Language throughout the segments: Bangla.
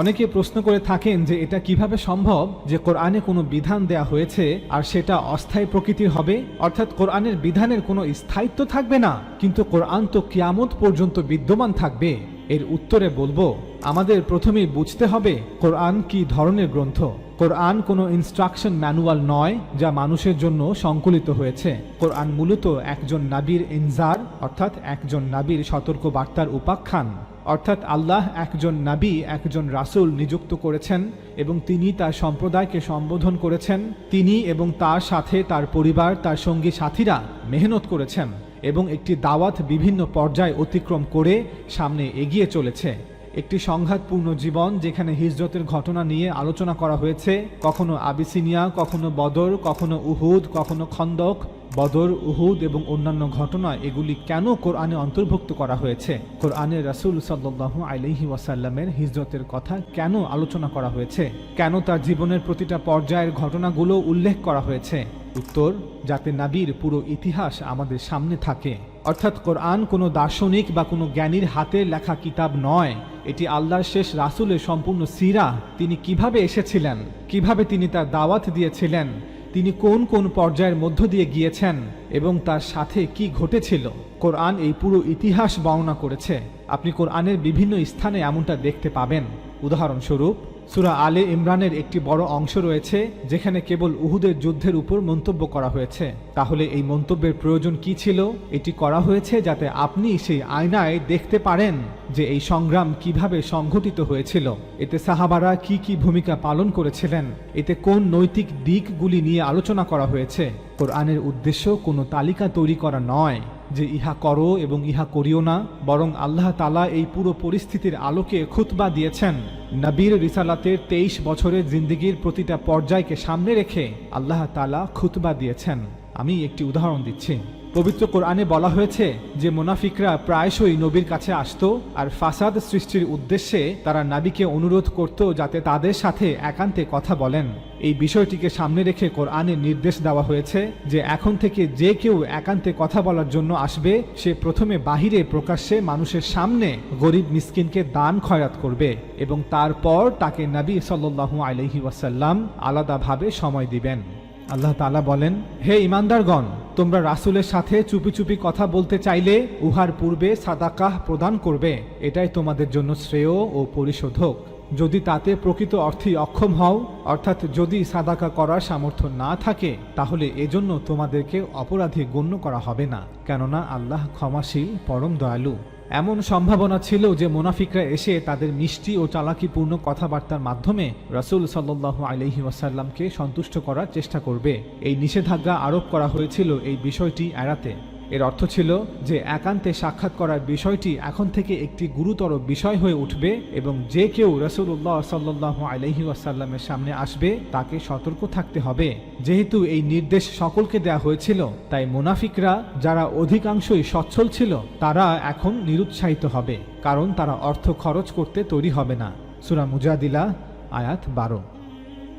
অনেকে প্রশ্ন করে থাকেন যে এটা কীভাবে সম্ভব যে কোরআনে কোনো বিধান দেয়া হয়েছে আর সেটা অস্থায়ী প্রকৃতির হবে? অর্থাৎ কোরআনের বিধানের কোনো স্থায়িত্ব থাকবে না, কিন্তু কোরআন তো কিয়ামত পর্যন্ত বিদ্যমান থাকবে। এর উত্তরে বলব, আমাদের প্রথমেই বুঝতে হবে কোরআন কি ধরনের গ্রন্থ। কোরআন কোনো ইনস্ট্রাকশন ম্যানুয়াল নয় যা মানুষের জন্য সংকলিত হয়েছে। কোরআন মূলত একজন নাবির ইনজার, অর্থাৎ একজন নাবির সতর্ক বার্তার উপাখ্যান। অর্থাৎ আল্লাহ একজন নাবী, একজন রাসুল নিযুক্ত করেছেন এবং তিনি তার সম্প্রদায়কে সম্বোধন করেছেন। তিনি এবং তার সাথে তার পরিবার, তার সঙ্গী সাথীরা মেহনত করেছেন এবং একটি দাওয়াত বিভিন্ন পর্যায় অতিক্রম করে সামনে এগিয়ে চলেছে। একটি সংঘাতপূর্ণ জীবন যেখানে হিজরতের ঘটনা নিয়ে আলোচনা করা হয়েছে। কখনো আবিসিনিয়া, কখনো বদর, কখনো উহুদ, কখনো খন্দক। বদর, উহুদ এবং অন্যান্য ঘটনা এগুলি কেন কোরআনে অন্তর্ভুক্ত করা হয়েছে? কোরআনে রাসূল সাল্লাল্লাহু আলাইহি ওয়াসাল্লামের হিজরতের কথা কেন আলোচনা করা হয়েছে? কেন তার জীবনের প্রতিটা পর্যায়ের ঘটনাগুলো উল্লেখ করা হয়েছে? উত্তর, যাতে নাবির পুরো ইতিহাস আমাদের সামনে থাকে। অর্থাৎ কোরআন কোনো দার্শনিক বা কোনো জ্ঞানীর হাতে লেখা কিতাব নয়। এটি আল্লাহর শেষ রাসূলের সম্পূর্ণ সিরা। তিনি কীভাবে এসেছিলেন? কীভাবে তিনি তার দাওয়াত দিয়েছিলেন? তিনি কোন কোন পর্যায়ের মধ্য দিয়ে গিয়েছেন? এবং তার সাথে কি ঘটেছিল? কোরআন এই পুরো ইতিহাস বর্ণনা করেছে। আপনি কোরআনের বিভিন্ন স্থানে এমনটা দেখতে পাবেন। উদাহরণস্বরূপ সুরা আলে ইমরানের একটি বড় অংশ রয়েছে, যেখানে কেবল উহুদের যুদ্ধের উপর মন্তব্য করা হয়েছে। তাহলে এই মন্তব্যের প্রয়োজন কি ছিল? এটি করা হয়েছে যাতে আপনি সেই আয়নায় দেখতে পারেন যে এই সংগ্রাম কীভাবে সংঘটিত হয়েছিল। এতে সাহাবারা কি কি ভূমিকা পালন করেছিলেন? এতে কোন নৈতিক দিকগুলি নিয়ে আলোচনা করা হয়েছে? কোরআনের উদ্দেশ্য কোনো তালিকা তৈরি করা নয় যে ইহা করো এবং ইহা করিও না, বরং আল্লাহ তালা এই পুরো পরিস্থিতির আলোকে খুতবা দিয়েছেন। নবীর রিসালাতের তেইশ বছরের জিন্দিগির প্রতিটা পর্যায়কে সামনে রেখে আল্লাহ তালা খুতবা দিয়েছেন। আমি একটি উদাহরণ দিচ্ছি। পবিত্র কোরআনে বলা হয়েছে যে মুনাফিকরা প্রায়শই নবীর কাছে আসত আর ফাসাদ সৃষ্টির উদ্দেশ্যে তারা নাবিকে অনুরোধ করত যাতে তাদের সাথে একান্তে কথা বলেন। এই বিষয়টিকে সামনে রেখে কোরআনে নির্দেশ দেওয়া হয়েছে যে এখন থেকে যে কেউ একান্তে কথা বলার জন্য আসবে, সে প্রথমে বাহিরে প্রকাশ্যে মানুষের সামনে গরিব মিসকিনকে দান খয়রাত করবে এবং তারপর তাকে নবী সাল্লু আলহি ওয়াসাল্লাম আলাদাভাবে সময় দিবেন। আল্লাহ তালা বলেন, হে ইমানদারগণ তোমরা রাসুলের সাথে চুপি চুপি কথা বলতে চাইলে উহার পূর্বে সাদাকাহ প্রদান করবে। এটাই তোমাদের জন্য শ্রেয় ও পরিশোধক। যদি তাতে প্রকৃত অর্থে অক্ষম হও, অর্থাৎ যদি সাদাকা করার সামর্থ্য না থাকে, তাহলে এজন্য তোমাদেরকে অপরাধী গণ্য করা হবে না। কেননা আল্লাহ ক্ষমাশীল, পরম দয়ালু। এমন সম্ভাবনা ছিল যে মোনাফিকরা এসে তাদের মিষ্টি ও চালাকিপূর্ণ কথাবার্তার মাধ্যমে রাসুল সাল্লাহ আলহি ওয়াসাল্লামকে সন্তুষ্ট করার চেষ্টা করবে। এই নিষেধাজ্ঞা আরোপ করা হয়েছিল এই বিষয়টি এড়াতে। এর অর্থ ছিল যে একান্তে সাক্ষাৎ করার বিষয়টি এখন থেকে একটি গুরুতর বিষয় হয়ে উঠবে এবং যে কেউ রসুল্লাহ সাল্লাহ আলহি ওয়াসাল্লামের সামনে আসবে, তাকে সতর্ক থাকতে হবে। যেহেতু এই নির্দেশ সকলকে দেয়া হয়েছিল, তাই মুনাফিকরা যারা অধিকাংশই সচ্ছল ছিল, তারা এখন নিরুৎসাহিত হবে, কারণ তারা অর্থ খরচ করতে তৈরি হবে না। সুরা মুজাদিলা, আয়াত বারো।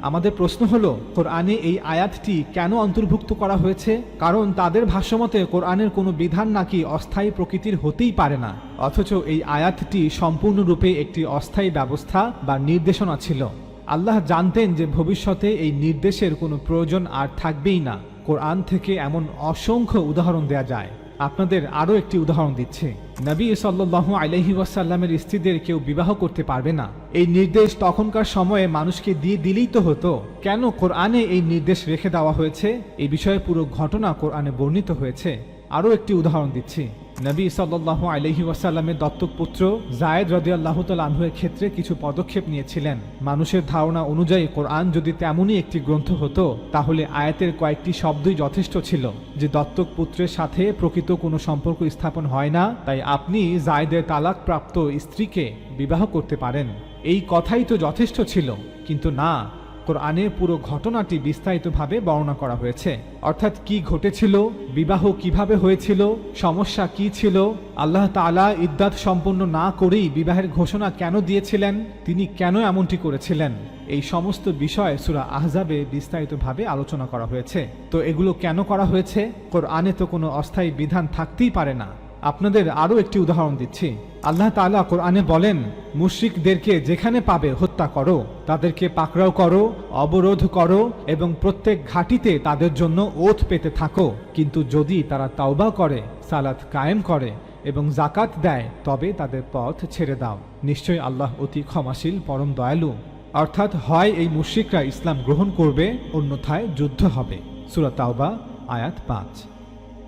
আমাদের প্রশ্ন হলো, কোরআনে এই আয়াতটি কেন অন্তর্ভুক্ত করা হয়েছে? কারণ তাদের ভাষ্যমতে কোরআনের কোনো বিধান নাকি অস্থায়ী প্রকৃতির হতেই পারে না। অথচ এই আয়াতটি সম্পূর্ণরূপে একটি অস্থায়ী ব্যবস্থা বা নির্দেশনা ছিল। আল্লাহ জানতেন যে ভবিষ্যতে এই নির্দেশের কোনো প্রয়োজন আর থাকবেই না। কোরআন থেকে এমন অসংখ্য উদাহরণ দেয়া যায়। আপনাদের আরও একটি উদাহরণ দিচ্ছে। নবী সাল্লু আলহি ওয়াসাল্লামের স্ত্রীদের কেউ বিবাহ করতে পারবে না। এই নির্দেশ তখনকার সময়ে মানুষকে দিয়ে দিলেই তো হতো। কেন কোরআনে এই নির্দেশ রেখে দেওয়া হয়েছে? এই বিষয়ে পুরো ঘটনা কোরআনে বর্ণিত হয়েছে। আরও একটি উদাহরণ দিচ্ছি। নবী সাল্লাহ আলহি ওয়াসাল্লামের দত্তক পুত্র জায়েদ রদিয়াল্লাহ আনহুয়ের ক্ষেত্রে কিছু পদক্ষেপ নিয়েছিলেন। মানুষের ধারণা অনুযায়ী কোরআন যদি তেমনই একটি গ্রন্থ হতো, তাহলে আয়াতের কয়েকটি শব্দই যথেষ্ট ছিল। যে দত্তক পুত্রের সাথে প্রকৃত কোনো সম্পর্ক স্থাপন হয় না, তাই আপনি জায়েদের তালাক প্রাপ্ত স্ত্রীকে বিবাহ করতে পারেন। এই কথাই তো যথেষ্ট ছিল, কিন্তু না। কোরআনে পুরো ঘটনাটি বিস্তারিতভাবে বর্ণনা করা হয়েছে। অর্থাৎ কি ঘটেছিল, বিবাহ কীভাবে হয়েছিল, সমস্যা কি ছিল, আল্লাহ তালা ইদ্দাত সম্পন্ন না করেই বিবাহের ঘোষণা কেন দিয়েছিলেন, তিনি কেন এমনটি করেছিলেন, এই সমস্ত বিষয় সুরা আহজাবে বিস্তারিতভাবে আলোচনা করা হয়েছে। তো এগুলো কেন করা হয়েছে? কোরআনে তো কোনো অস্থায়ী বিধান থাকতেই পারে না। আপনাদের আরও একটি উদাহরণ দিচ্ছি। আল্লাহ তাআলা কোরআনে বলেন, মুশরিকদেরকে যেখানে পাবে হত্যা করো, তাদেরকে পাকড়াও করো, অবরোধ করো এবং প্রত্যেক ঘাটিতে তাদের জন্য ওথ পেতে থাকো। কিন্তু যদি তারা তাওবা করে, সালাত কায়েম করে এবং জাকাত দেয়, তবে তাদের পথ ছেড়ে দাও। নিশ্চয়ই আল্লাহ অতি ক্ষমাশীল, পরম দয়ালু। অর্থাৎ হয় এই মুশরিকরা ইসলাম গ্রহণ করবে, অন্যথায় যুদ্ধ হবে। সুরা তাওবা, আয়াত পাঁচ।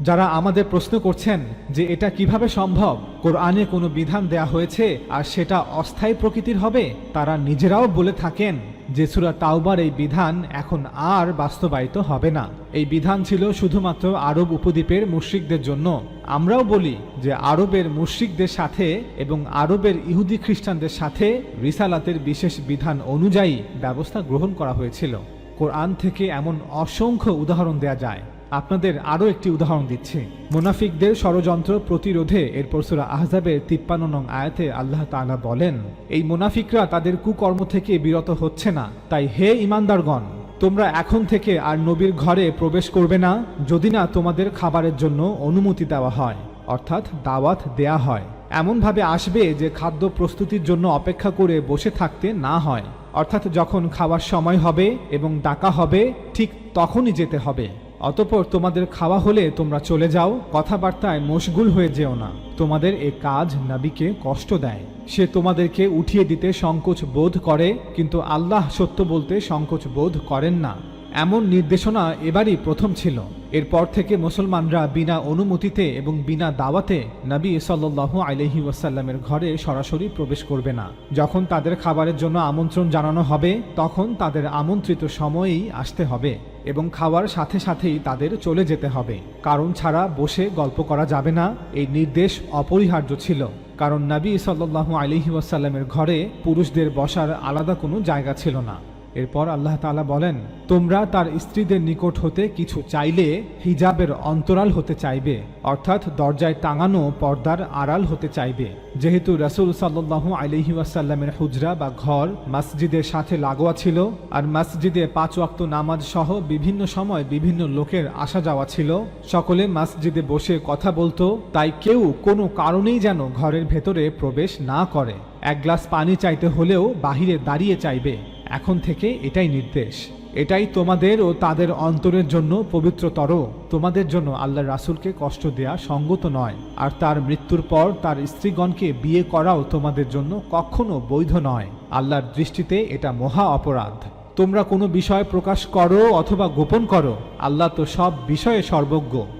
যারা আমাদের প্রশ্ন করছেন যে এটা কীভাবে সম্ভব, কোরআনে কোনো বিধান দেয়া হয়েছে আর সেটা অস্থায়ী প্রকৃতির হবে, তারা নিজেরাও বলে থাকেন যে সুরা তাওবার এই বিধান এখন আর বাস্তবায়িত হবে না। এই বিধান ছিল শুধুমাত্র আরব উপদ্বীপের মুশ্রিকদের জন্য। আমরাও বলি যে আরবের মুশ্রিকদের সাথে এবং আরবের ইহুদি খ্রিস্টানদের সাথে রিসালাতের বিশেষ বিধান অনুযায়ী ব্যবস্থা গ্রহণ করা হয়েছিল। কোরআন থেকে এমন অসংখ্য উদাহরণ দেয়া যায়। আপনাদের আরও একটি উদাহরণ দিচ্ছি। মুনাফিকদের ষড়যন্ত্র প্রতিরোধে এরপর সুরা আহজাবের তিপ্পান্ন নং আয়াতে আল্লাহ তালা বলেন, এই মুনাফিকরা তাদের কুকর্ম থেকে বিরত হচ্ছে না। তাই হে ইমানদারগণ তোমরা এখন থেকে আর নবীর ঘরে প্রবেশ করবে না, যদি না তোমাদের খাবারের জন্য অনুমতি দেওয়া হয়, অর্থাৎ দাওয়াত দেয়া হয়। এমনভাবে আসবে যে খাদ্য প্রস্তুতির জন্য অপেক্ষা করে বসে থাকতে না হয়। অর্থাৎ যখন খাওয়ার সময় হবে এবং ডাকা হবে, ঠিক তখনই যেতে হবে। অতপর তোমাদের খাওয়া হলে তোমরা চলে যাও, কথাবার্তায় মশগুল হয়ে যেও না। তোমাদের এ কাজ নাবিকে কষ্ট দেয়। সে তোমাদেরকে উঠিয়ে দিতে সংকোচ বোধ করে, কিন্তু আল্লাহ সত্য বলতে সংকোচ বোধ করেন না। এমন নির্দেশনা এবারই প্রথম ছিল। এরপর থেকে মুসলমানরা বিনা অনুমতিতে এবং বিনা দাওয়াতে নবী সাল্লাহ আলহি ওয়াসাল্লামের ঘরে সরাসরি প্রবেশ করবে না। যখন তাদের খাবারের জন্য আমন্ত্রণ জানানো হবে, তখন তাদের আমন্ত্রিত সময়েই আসতে হবে এবং খাওয়ার সাথে সাথেই তাদের চলে যেতে হবে। কারণ ছাড়া বসে গল্প করা যাবে না, এই নির্দেশ অপরিহার্য ছিল। কারণ নবী সাল্লাহ আলহি ওয়াসাল্লামের ঘরে পুরুষদের বসার আলাদা কোনো জায়গা ছিল না। এরপর আল্লাহ তাআলা বলেন, তোমরা তার স্ত্রীদের নিকট হতে কিছু চাইলে হিজাবের অন্তরাল হতে চাইবে, অর্থাৎ দরজায় টাঙানো পর্দার আড়াল হতে চাইবে। যেহেতু রাসূল সাল্লাল্লাহু আলাইহি ওয়াসাল্লামের হুজরা বা ঘর মসজিদের সাথে লাগোয়া ছিল, আর মসজিদে পাঁচ ওয়াক্ত নামাজ সহ বিভিন্ন সময় বিভিন্ন লোকের আসা যাওয়া ছিল, সকলে মসজিদে বসে কথা বলতো, তাই কেউ কোনো কারণেই যেন ঘরের ভেতরে প্রবেশ না করে। এক গ্লাস পানি চাইতে হলেও বাহিরে দাঁড়িয়ে চাইবে। এখন থেকে এটাই নির্দেশ। এটাই তোমাদের ও তাদের অন্তরের জন্য পবিত্রতর। তোমাদের জন্য আল্লাহ রাসূলকে কষ্ট দেয়া সঙ্গত নয়। আর তার মৃত্যুর পর তার স্ত্রীগণকে বিয়ে করাও তোমাদের জন্য কখনো বৈধ নয়। আল্লাহর দৃষ্টিতে এটা মহা অপরাধ। তোমরা কোনো বিষয় প্রকাশ করো অথবা গোপন করো। আল্লাহ তো সব বিষয়ে সর্বজ্ঞ।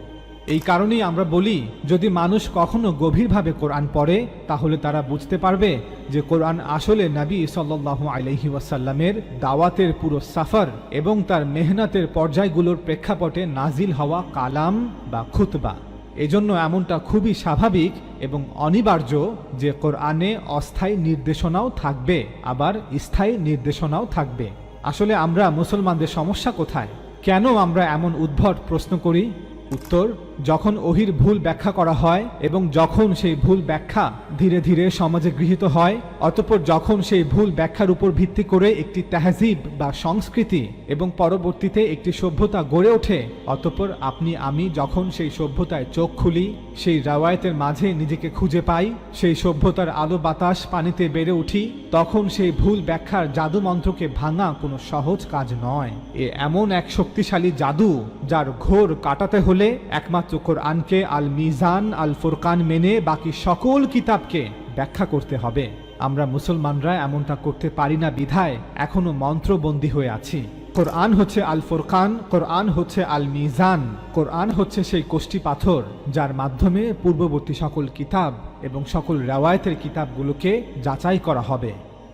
এই কারণেই আমরা বলি, যদি মানুষ কখনো গভীরভাবে কোরআন পড়ে, তাহলে তারা বুঝতে পারবে যে কোরআন আসলে নাবী সাল্লাহ আলহি ওয়াসাল্লামের দাওয়াতের পুরো সাফার এবং তার মেহনাতের পর্যায়গুলোর প্রেক্ষাপটে নাজিল হওয়া কালাম বা খুতবা। এজন্য এমনটা খুবই স্বাভাবিক এবং অনিবার্য যে কোরআনে অস্থায়ী নির্দেশনাও থাকবে, আবার স্থায়ী নির্দেশনাও থাকবে। আসলে আমরা মুসলমানদের সমস্যা কোথায়? কেন আমরা এমন উদ্ভট প্রশ্ন করি? উত্তর যখন ওহির ভুল ব্যাখ্যা করা হয় এবং যখন সেই ভুল ব্যাখ্যা ধীরে ধীরে সমাজে গৃহীত হয়, অতপর যখন সেই ভুল ব্যাখ্যার উপর ভিত্তি করে একটি তেহজিব বা সংস্কৃতি এবং পরবর্তীতে একটি সভ্যতা গড়ে ওঠে, অতপর আপনি, আমি যখন সেই সভ্যতায় চোখ খুলি, সেই রাওয়ায়তের মাঝে নিজেকে খুঁজে পাই, সেই সভ্যতার আলো বাতাস পানিতে বেড়ে উঠি, তখন সেই ভুল ব্যাখ্যার জাদু মন্ত্রকে ভাঙা কোনো সহজ কাজ নয়। এ এমন এক শক্তিশালী জাদু যার ঘোর কাটাতে হলে একমাত্র কোরআনকে আল মিজান আল ফুরকান মেনে বাকি সকল কিতাবকে ব্যাখ্যা করতে হবে। আমরা মুসলমানরা এমনটা করতে পারি না বিধায় এখনও মন্ত্রবন্দী হয়ে আছি। কোরআন হচ্ছে আল ফুরকান কোরআন হচ্ছে আল মিজান কোরআন হচ্ছে সেই কোষ্টি পাথর যার মাধ্যমে পূর্ববর্তী সকল কিতাব এবং সকল রেওয়ায়তের কিতাবগুলোকে যাচাই করা হবে।